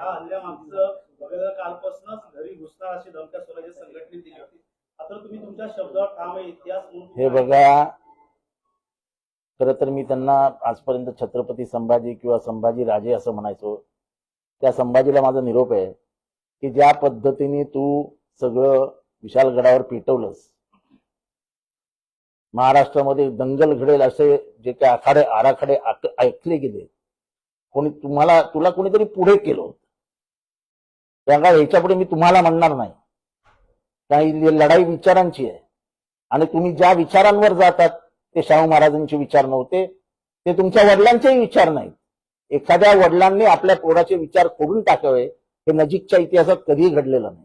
हा हल्ल्यामागचं वगैरे कालपासूनच घरी घुसणार अशी धमक्या स्वराज्य संघटनेने दिली होती. आता तुम्ही तुमच्या शब्दावर ठाम आहे इतिहास म्हणून हे बघा. खर तर मी त्यांना आजपर्यंत छत्रपती संभाजी किंवा संभाजी राजे असं म्हणायचो. त्या संभाजीला माझा निरोप आहे की ज्या पद्धतीने तू सगळं विशालगडावर पेटवलंस महाराष्ट्रामध्ये दंगल घडेल असे जे काही आखाडे आराखडे ऐकले गेले कोणी तुम्हाला तुला कोणीतरी पुढे केलं होतं. त्यामुळे ह्याच्यापुढे मी तुम्हाला म्हणणार नाही. काही लढाई विचारांची आहे. आणि तुम्ही ज्या विचारांवर जातात ते शाहू महाराजांचे विचार नव्हते. ते तुमच्या वडिलांचेही विचार नाहीत. एखाद्या वडिलांनी आपल्या पोराचे विचार खोडून टाकावे हे नजीकच्या इतिहासात कधीही घडलेलं नाही.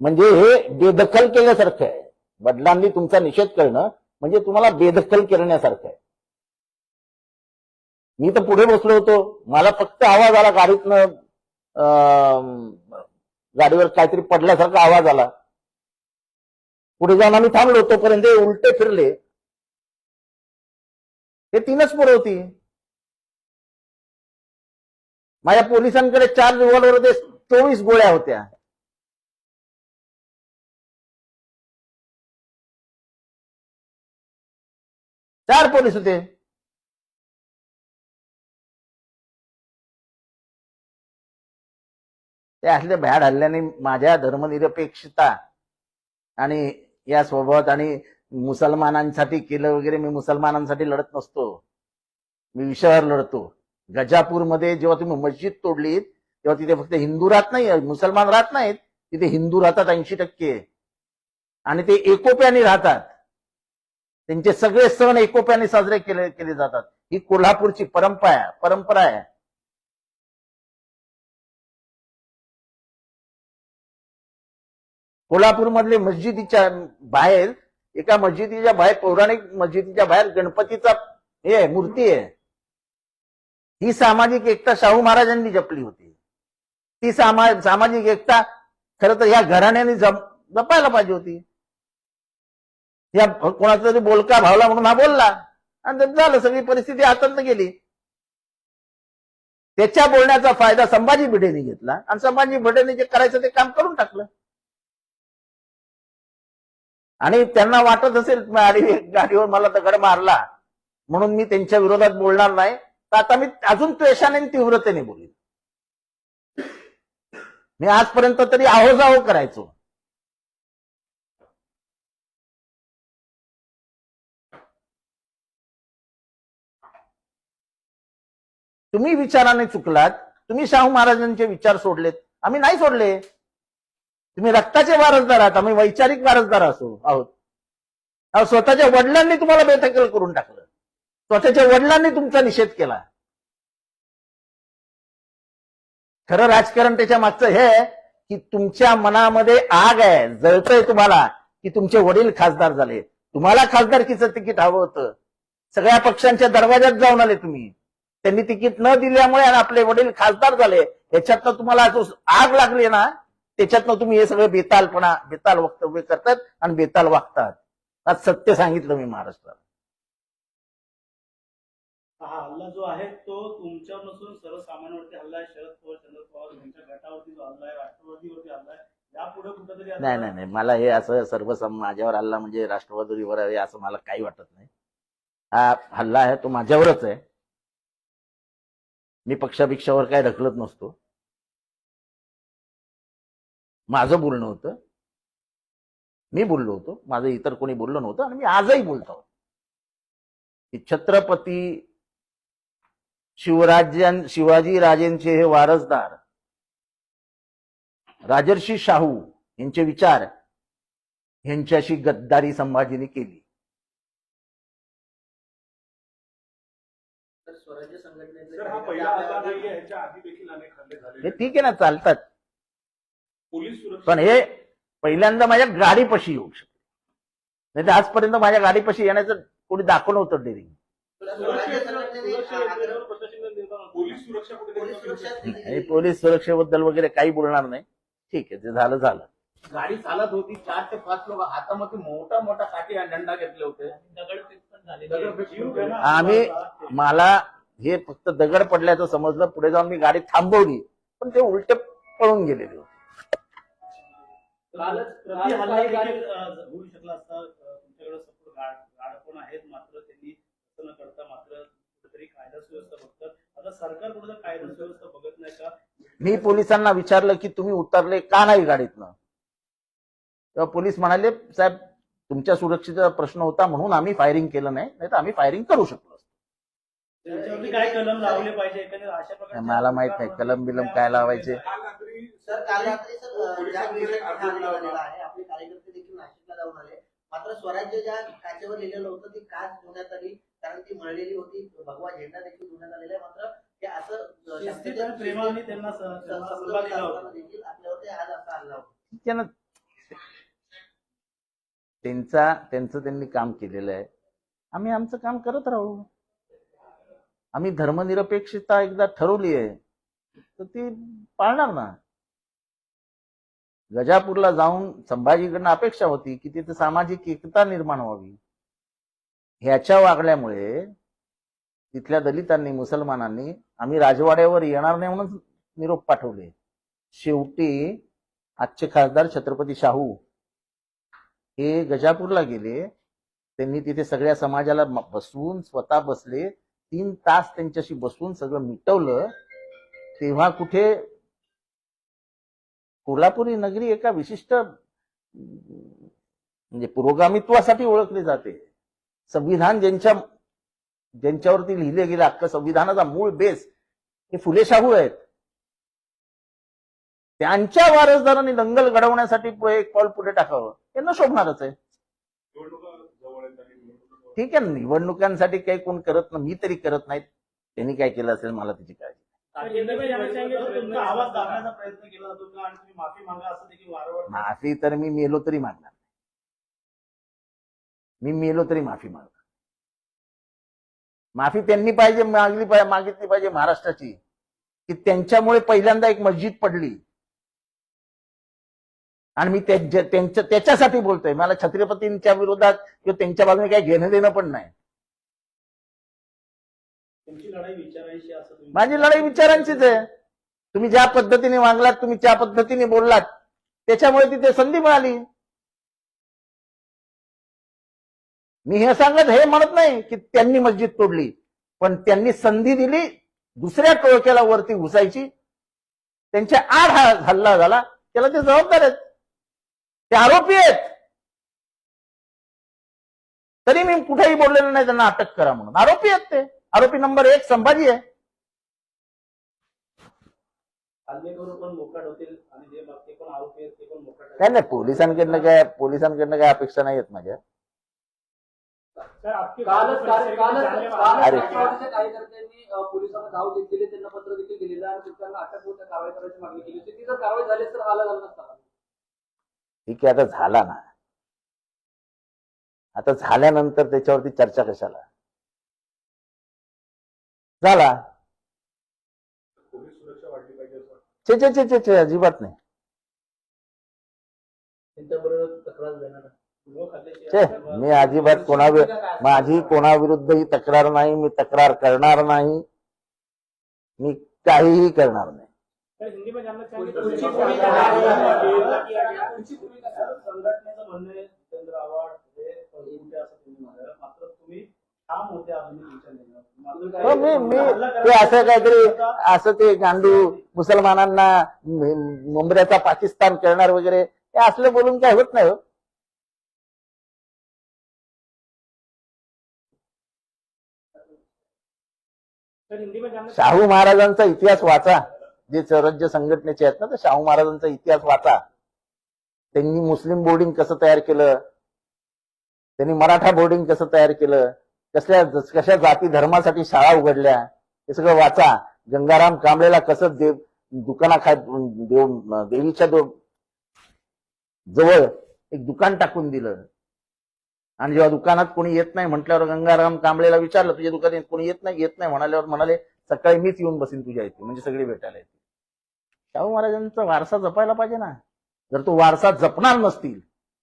म्हणजे हे बेदखल केल्यासारखं आहे. वडिलांनी तुमचा निषेध करणं म्हणजे तुम्हाला बेदखल करण्यासारखं आहे. मी तर पुढे बसलो होतो. मला फक्त आवाज आला गाडीतनं गाडीवर काहीतरी पडल्यासारखा आवाज आला. पुढे जाऊन आम्ही थांबलो. तोपर्यंत उलटे फिरले. हे तीनच पोरं होती. माझ्या पोलिसांकडे चार रिव्हॉल्वर होते चोवीस गोळ्या होत्या. चार पोलीस होते. ते असले भ्याड हल्ल्याने माझ्या धर्मनिरपेक्षता आणि या स्वभावात आणि मुसलमानांसाठी केलं वगैरे मी मुसलमानांसाठी लढत नसतो. मी विषयावर लढतो. गजापूरमध्ये जेव्हा तुम्ही मस्जिद तोडलीत तेव्हा तिथे फक्त हिंदू राहत नाही मुसलमान राहत नाहीत तिथे हिंदू राहतात ऐंशी टक्के. आणि ते एकोप्याने राहतात. त्यांचे सगळे सण एकोप्याने साजरे केले केले जातात. ही कोल्हापूरची परंपरा आहे परंपरा आहे. कोल्हापूरमधले मस्जिदीच्या बाहेर एका मस्जिदीच्या बाहेर पौराणिक मस्जिदीच्या बाहेर गणपतीचा हे आहे, मूर्ती आहे. ही सामाजिक एकता शाहू महाराजांनी जपली होती. ती सामा सामाजिक एकता खर तर या घराण्याने जप- जपायला पाहिजे होती. या कोणाचा तरी बोलका भावला म्हणून हा बोलला. आणि झालं सगळी परिस्थिती आतंत गेली. त्याच्या बोलण्याचा फायदा संभाजी भिडेने घेतला आणि संभाजी भिडेने जे करायचं ते काम करून टाकलं. आणि त्यांना वाटत असेल गाडीवर मला दगड मारला. म्हणून मी त्यांच्या विरोधात बोलणार नाही. तर आता मी अजून त्वेषाने तीव्रतेने बोलेन. मी आजपर्यंत तरी आहोजाहो करायचो. तुम्ही विचाराने चुकलात. तुम्ही शाहू महाराजांचे विचार सोडलेत. आम्ही नाही सोडले. तुम्ही रक्ताचे वारसदार आहात आम्ही वैचारिक वारसदार असो आहोत. स्वतःच्या वडिलांनी तुम्हाला बेदखल करून टाकलं. स्वतःच्या वडिलांनी तुमचा निषेध केला. खरं राजकारण त्याच्या मागचं हे की तुमच्या मनामध्ये आग आहे जळतंय तुम्हाला की तुमचे वडील खासदार झाले. तुम्हाला खासदारकीचं तिकीट हवं होतं. सगळ्या पक्षांच्या दरवाज्यात जाऊन आले तुम्ही. त्यांनी तिकीट न दिल्यामुळे आणि आपले वडील खासदार झाले. याच्यातनं तुम्हाला जो आग लागली ना त्याच्यातनं तुम्ही हे सगळे बेतालपणा बेताल वक्तव्य करतात आणि बेताल वागतात. आज सत्य सांगितलं मी महाराष्ट्रात हा हल्ला जो आहे तो तुमच्यावर नसून सर्वसामान्यांवरती हल्ला आहे. शरद पवार चंद्र पवार यांच्या गटावरती जो हल्ला आहे राष्ट्रवादीवरती हल्ला आहे यापुढे कुठेतरी आता- नाही नाही नाही. मला हे असं सर्व माझ्यावर हल्ला म्हणजे राष्ट्रवादीवर आहे असं मला काही वाटत नाही. हा हल्ला आहे तो माझ्यावरच आहे. मी पक्षाभिक्षावर काय ढकलत नसतो. माझं बोलणं होतं. मी बोललो होतो. माझं इतर कोणी बोललं नव्हतं आणि मी आजही बोलतो. की छत्रपती शिवराज्यां शिवाजी राजेंचे हे वारसदार राजर्षी शाहू यांचे विचार यांच्याशी गद्दारी संभाजीने केली. ठीक आहे ना चालतात. पोलीस सुरक्षा पण हे पहिल्यांदा माझ्या गाडीपाशी येऊ शकते. नाही तर आजपर्यंत माझ्या गाडीपाशी येण्याचं कोणी दाखवलं होतं डेरिंग पोलीस सुरक्षेबद्दल वगैरे काही बोलणार नाही. ठीक आहे ते झालं झालं. गाडी चालत होती चार ते पाच लोक हातामध्ये मोठा मोठा काठी आणि दंडा घेतले होते. आम्ही मला हे फक्त दगड पडल्याचं समजलं पुढे जाऊन मी गाडी थांबवली. पण ते उलट पळून गेलेले होते. कालच- हल्ला देखील होऊ शकला असता तुमच्याकडे सपोर्ट गाड गाड पण आहेत मात्र त्यांनी असं न करता मात्र कुठेतरी कायदा सुव्यवस्था बघतात. आता सरकार कुठे कायदा सुव्यवस्था बघत नाही का? मी पोलिसांना विचारलं की तुम्ही उतरले का नाही गाडीतनं? तेव्हा पोलीस म्हणाले साहेब तुमच्या सुरक्षेचा प्रश्न होता म्हणून आम्ही फायरिंग केलं नाही नाही तर आम्ही फायरिंग करू शकलो. असतो. त्याच्यावरती काय कलम लावले पाहिजे? अशा मला माहीत नाही. कलम बिलम काय लावायचे? काल रात्री सर काल रात्री सर ज्या झालेला. आहे आपले कार्यकर्ते देखील नाशिकला जाऊन आले. मात्र स्वराज्य ज्या काचेवर लिहिलेलं होतं ती काच धुण्यात आली कारण ती मळलेली होती. भगवा झेंडा देखील धुण्यात आलेला आहे. मात्र हे असं अ, शिस्तीत आणि प्रेमाने त्यांना स- त्यांना सल्ला संसर्ग दिला होता. असताना देखील आपल्यावरती आज असा हल्ला होता. त्यानं त्यांचा त्यांचं त्यांनी काम केलेलं आहे. आम्ही आमचं काम करत राहू. आम्ही धर्मनिरपेक्षता एकदा ठरवली आहे तर ती पाळणार ना. गजापूरला जाऊन संभाजीकडनं अपेक्षा होती की तिथे सामाजिक एकता निर्माण व्हावी. ह्याच्या वागल्यामुळे तिथल्या दलितांनी मुसलमानांनी आम्ही राजवाड्यावर येणार नाही म्हणून निरोप पाठवले. शेवटी आजचे खासदार छत्रपती शाहू हे गजापूरला गेले. त्यांनी तिथे सगळ्या समाजाला बसवून स्वतः बसले. तीन तास त्यांच्याशी बसून सगळं मिटवलं तेव्हा कुठे कोल्हापुरी नगरी एका विशिष्ट म्हणजे पुरोगामित्वासाठी ओळखली जाते. संविधान ज्यांच्या ज्यांच्यावरती लिहिले गेले अख्खं संविधानाचा मूळ बेस हे फुले शाहू आहेत. त्यांच्या वारसदारांनी दंगल घडवण्यासाठी एक पाऊल पुढे टाकावं. हे न शोभणारच आहे निवडणुका जवळ आहेत आणि निवडणुका ठीक आहे ना, निवडणुकांसाठी काही कोण करत नाही मी तरी करत नाहीत. त्यांनी काय केलं असेल मला त्याची काळजी तुमचा आवाज दाबण्याचा प्रयत्न केला जातो का आणि तुम्ही माफी मागा असं देखील वारंवार माफी तर मी मेलो तरी मागणार मी मेलो तरी माफी मागणार माफी त्यांनी पाहिजे मागली पाहिजे मागितली पाहिजे महाराष्ट्राची. की त्यांच्यामुळे पहिल्यांदा एक मस्जिद पडली. आणि मी त्यांच्या त्यांच्या- त्याच्यासाठी बोलतोय. मला छत्रपतींच्या विरोधात किंवा त्यांच्या बाजूने काही घेणं देणं पण नाही. माझी लढाई विचारांचीच आहे. तुम्ही ज्या पद्धतीने वागलात तुम्ही ज्या पद्धतीने बोललात. त्याच्यामुळे तिथे संधी मिळाली. मी हे सांगत हे म्हणत नाही की त्यांनी मस्जिद तोडली. पण त्यांनी संधी दिली दुसऱ्या टोळक्याला वरती घुसायची. त्यांच्या आड हा हल्ला झाला. त्याला ते जबाबदार आहेत. ते आरोपी आहेत. तरी मी कुठेही बोललेलो नाही त्यांना अटक करा म्हणून. आरोपी आहेत ते. आरोपी नंबर एक संभाजी आहे. काय नाही पोलिसांकडनं काय पोलिसांकडनं काय अपेक्षा नाही आहेत माझ्या. पोलिसांना धाव घेतलेली त्यांना पत्र देखील दिलेलं आणि त्यांना अटक कारवाई करायची मागणी केली होती. ती जर कारवाई झाली तर नसता. का? ठीक आहे आता झाला ना. आता झाल्यानंतर त्याच्यावरती चर्चा कशाला? झाला. पोलीस सुरक्षा वाढली पाहिजे असं वाटतं. छे छे छे छे छे अजिबात नाही. छे मी अजिबात कोणावर माझी कोणाविरुद्ध ही तक्रार नाही मी तक्रार करणार नाही. मी काहीही करणार नाही. हिंदी में जानना चाहेंगे, तुमची भूमिका? संघटनेचं म्हणणं आहे आव्हाड हे असं तुम्ही म्हणाल मात्र तुम्ही ठाम होते. हो, मी ते असं काहीतरी होता. असं ते गांडू मुसलमानांना मुंबऱ्याचा पाकिस्तान करणार वगैरे हे असलं बोलून काय होत नाही हो सर, हिंदी में जानना शाहू महाराजांचा इतिहास वाचा जे स्वराज्य संघटनेचे आहेत ना तर शाहू महाराजांचा इतिहास वाचा. त्यांनी मुस्लिम बोर्डिंग कसं तयार केलं? त्यांनी मराठा बोर्डिंग कसं तयार केलं? कसल्या कशा जाती धर्मासाठी शाळा उघडल्या? हे सगळं वाचा. गंगाराम कांबळेला कसं देव दुकानाखा देव देवीच्या देव जवळ एक दुकान टाकून दिलं. आणि जेव्हा दुकानात कोणी येत नाही म्हटल्यावर गंगाराम कांबळेला विचारलं तुझ्या दुकानात कोणी येत नाही? येत नाही म्हणाल्यावर म्हणाले सकाळी मीच येऊन बसीन तुझ्या इथे. म्हणजे सगळे भेटायला येते शाहू महाराजांचा वारसा जपायला पाहिजे ना. जर तो वारसा जपणार नसतील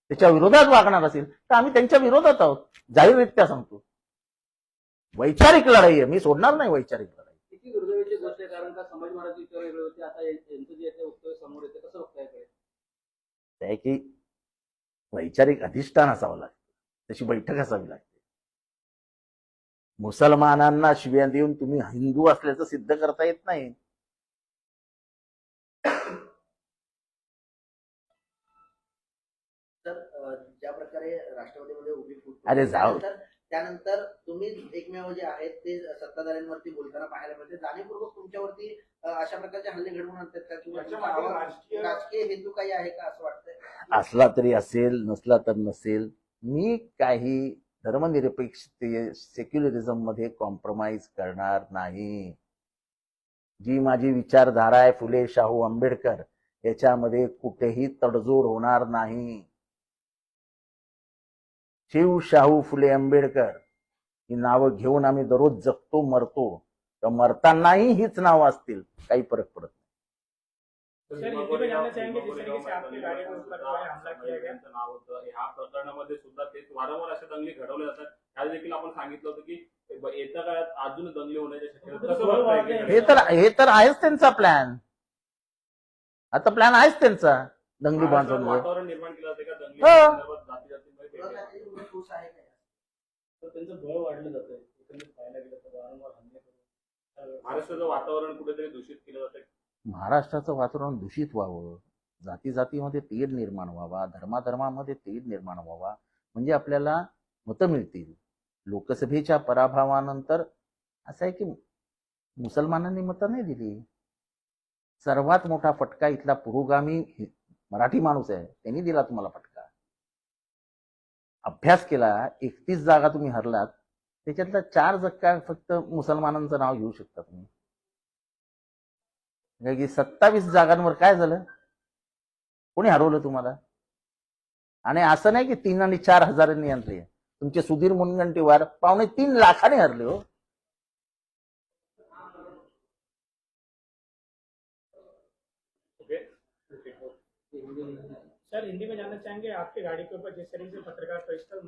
त्याच्या विरोधात वागणार असेल तर आम्ही त्यांच्या विरोधात आहोत. जाहीररित्या सांगतो. वैचारिक लढाई आहे. मी सोडणार नाही वैचारिक लढाई. किती दुर्दैवाची गोष्ट आहे? कारण का समाज महाराज विचार वेगळे होते? आता या- यांचं जे आहे ते उत्तर समोर येते. कसं बघताय याकडे? ते आहे की वैचारिक अधिष्ठान असावं लागतं. तशी बैठक असावी लागते. मुसलमानांना शिव्या देऊन तुम्ही हिंदू असल्याचं सिद्ध करता येत नाही तर अं, ज्या प्रकारे राष्ट्रवादीमध्ये उभी फूट अरे जाऊ. त्यानंतर तुम्ही एकमेव जे आहेत ते सत्ताधाऱ्यांवरती बोलताना पाहायला मिळते. जाणीवपूर्वक तुमच्यावरती अशा प्रकारचे हल्ले घडवून आणतात का? किंवा राजकीय हेतू काही आहे का असं वाटतंय? असला तरी असेल नसला तर नसेल. मी काही धर्मनिरपेक्ष सेक्युलरिझममध्ये कॉम्प्रोमाइज करणार नाही. जी माझी विचारधारा आहे फुले शाहू आंबेडकर याच्यामध्ये कुठेही तडजोड होणार नाही. शिव शाहू फुले आंबेडकर ही नावं घेऊन आम्ही दररोज जगतो मरतो. तर मरतानाही हीच नावं असतील काही फरक पडत है हे तर हे तर आहेच त्यांचा प्लॅन आता प्लॅन आहेच त्यांचा दंगली बांधून वातावरण निर्माण केलं तर त्यांचं बळ वाढलं जातं. एकंदरीत पाहायला गेलं तर वारंवार हल्ले करून. महाराष्ट्राचं वातावरण कुठेतरी दूषित केलं जातं? महाराष्ट्राचं वातावरण दूषित व्हावं. जाती जातीमध्ये तेढ निर्माण व्हावा. धर्माधर्मामध्ये तेढ निर्माण व्हावा. म्हणजे आपल्याला मतं मिळतील. लोकसभेच्या पराभवानंतर असं आहे की मुसलमानांनी मतं नाही दिली. सर्वात मोठा फटका इथला पुरोगामी हि- मराठी माणूस आहे. त्यांनी दिला तुम्हाला फटका. अभ्यास केला एकतीस जागा तुम्ही हरलात त्याच्यातल्या चार जक्का फक्त मुसलमानांचं नाव घेऊ शकता तुम्ही. म्हणजे की सत्तावीस जागांवर काय झालं? कोणी हरवलं तुम्हाला? आणि असं नाही की तीन आणि चार हजारांनी आणले. तुमचे सुधीर मुनगंटीवार पावणे तीन लाखाने हरले हो. सर हिंदी में जानना चाहेंगे आपके गाड़ी के ऊपर जिस तरीके से पत्रकार परिषद